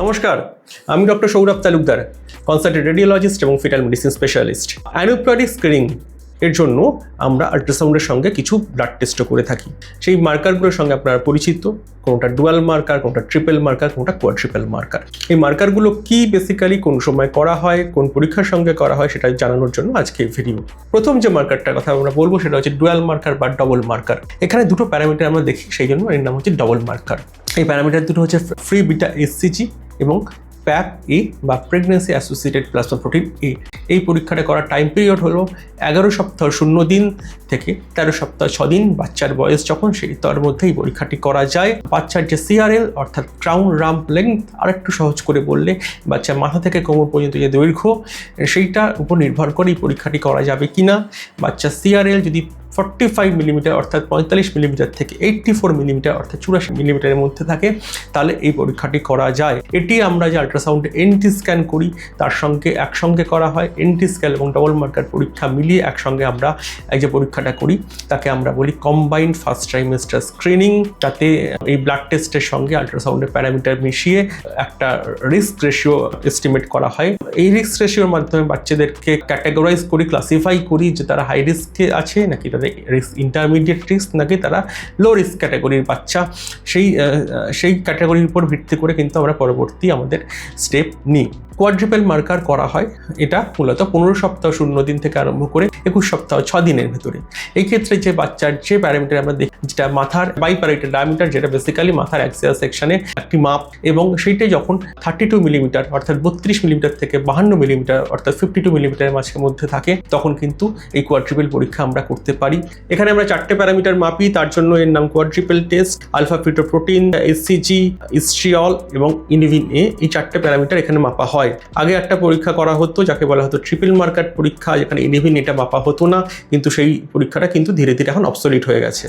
নমস্কার, আমি doctor Sourav Talukdar consultant radiologist এবং ফিটাল মেডিসিন স্পেশালিস্ট অ্যানোপ্লারিক স্ক্রিনিং এর জন্য আমরা আল্ট্রাসাউন্ডের সঙ্গে কিছু ব্লাড টেস্টও করে থাকি। সেই মার্কারগুলোর সঙ্গে আপনারা পরিচিত, কোনটা ডুয়াল মার্কার কোনটা ট্রিপল মার্কার কোনটা কোয়াড্রিপল মার্কার এই মার্কারগুলো কি বেসিক্যালি কোন সময় করা হয়, কোন পরীক্ষার সঙ্গে করা হয় সেটা জানানোর জন্য আজকে ভিডিও প্রথম যে মার্কারটার কথা আমরা বলব সেটা হচ্ছে ডুয়াল মার্কার বা ডবল মার্কার এখানে দুটো প্যারামিটার আমরা দেখি, সেই জন্য এর নাম হচ্ছে ডবল মার্কার এই প্যারামিটার দুটো হচ্ছে ফ্রি বিটা এসসিজি এবং প্যাপ এ বা pregnancy associated plasma protein A এই পরীক্ষাটা করার টাইম পিরিয়ড হলো এগারো সপ্তাহ শূন্য দিন থেকে তেরো সপ্তাহ ছ দিন বাচ্চার বয়স যখন সেই তার মধ্যে এই পরীক্ষাটি করা যায়। বাচ্চার যে সিআরএল অর্থাৎ ক্রাউন রাম্প লেন্থ আর একটু সহজ করে বললে, বাচ্চার মাথা থেকে কোমর পর্যন্ত যে দৈর্ঘ্য, সেইটার উপর নির্ভর করে এই পরীক্ষাটি করা যাবে কি না বাচ্চার সিআরএল যদি ফর্টি ফাইভ মিলিমিটার অর্থাৎ পঁয়তাল্লিশ মিলিমিটার থেকে এইট্টি ফোর মিলিমিটার অর্থাৎ চুরাশি মিলিমিটারের মধ্যে থাকে, তাহলে এই পরীক্ষাটি করা যায়। এটি আমরা যে আল্ট্রাসাউন্ড এনটি স্ক্যান করি, তার সঙ্গে একসঙ্গে করা হয়। এনটি স্ক্যান এবং ডবল মার্কার পরীক্ষা মিলিয়ে একসঙ্গে আমরা এই যে পরীক্ষাটা করি, তাকে আমরা বলি কম্বাইন্ড ফার্স্ট ট্রাইমেস্টার স্ক্রিনিং তাতে এই ব্লাড টেস্টের সঙ্গে আল্ট্রাসাউন্ডের প্যারামিটার মিশিয়ে একটা রিস্ক রেশিও এস্টিমেট করা হয়। এই রিস্ক রেশিওর মাধ্যমে বাচ্চাদেরকে ক্যাটাগরাইজ করি ক্লাসিফাই করি যে তারা হাই রিস্কে আছে নাকি তাদের রিস্ক ইন্টারমিডিয়েট রিস্ক নাকি তারা লো রিস্ক ক্যাটাগরির বাচ্চা। সেই সেই ক্যাটাগরির উপর ভিত্তি করে কিন্তু আমরা পরবর্তী আমাদের স্টেপ নিই। কোয়াড্রিপেল মার্কার করা হয়। এটা মূলত পনেরো সপ্তাহ শূন্য দিন থেকে আরম্ভ করে একুশ সপ্তাহ ছ দিনের ভেতরে। এই ক্ষেত্রে যে বাচ্চার যে প্যারামিটার আমরা দেখি, যেটা মাথার বাই প্যারামিটার ডায়ামিটার যেটা বেসিক্যালি মাথার অ্যাক্সিয়াল সেকশনে একটি মাপ এবং সেইটাই যখন থার্টি টু মিলিমিটার অর্থাৎ বত্রিশ মিলিমিটার থেকে বাহান্ন মিলিমিটার অর্থাৎ ফিফটি টু মিলিমিটারের মাঝে মধ্যে থাকে, তখন কিন্তু এই কোয়াড্রিপেল পরীক্ষা আমরা করতে পারি। এখানে আমরা চারটে প্যারামিটার মাপি, তার জন্য এর নাম quadruple test alpha fetoprotein HCG estriol এবং ইনিভিন এ এই চারটে প্যারামিটার এখানে মাপা হয়। আগে একটা পরীক্ষা করা হতো, যাকে বলা হতো ট্রিপল মার্কার পরীক্ষা, যেখানে ইলেভেন এটা মাপা হতো না, কিন্তু সেই পরীক্ষাটা কিন্তু ধীরে ধীরে এখন অবসলিট হয়ে গেছে।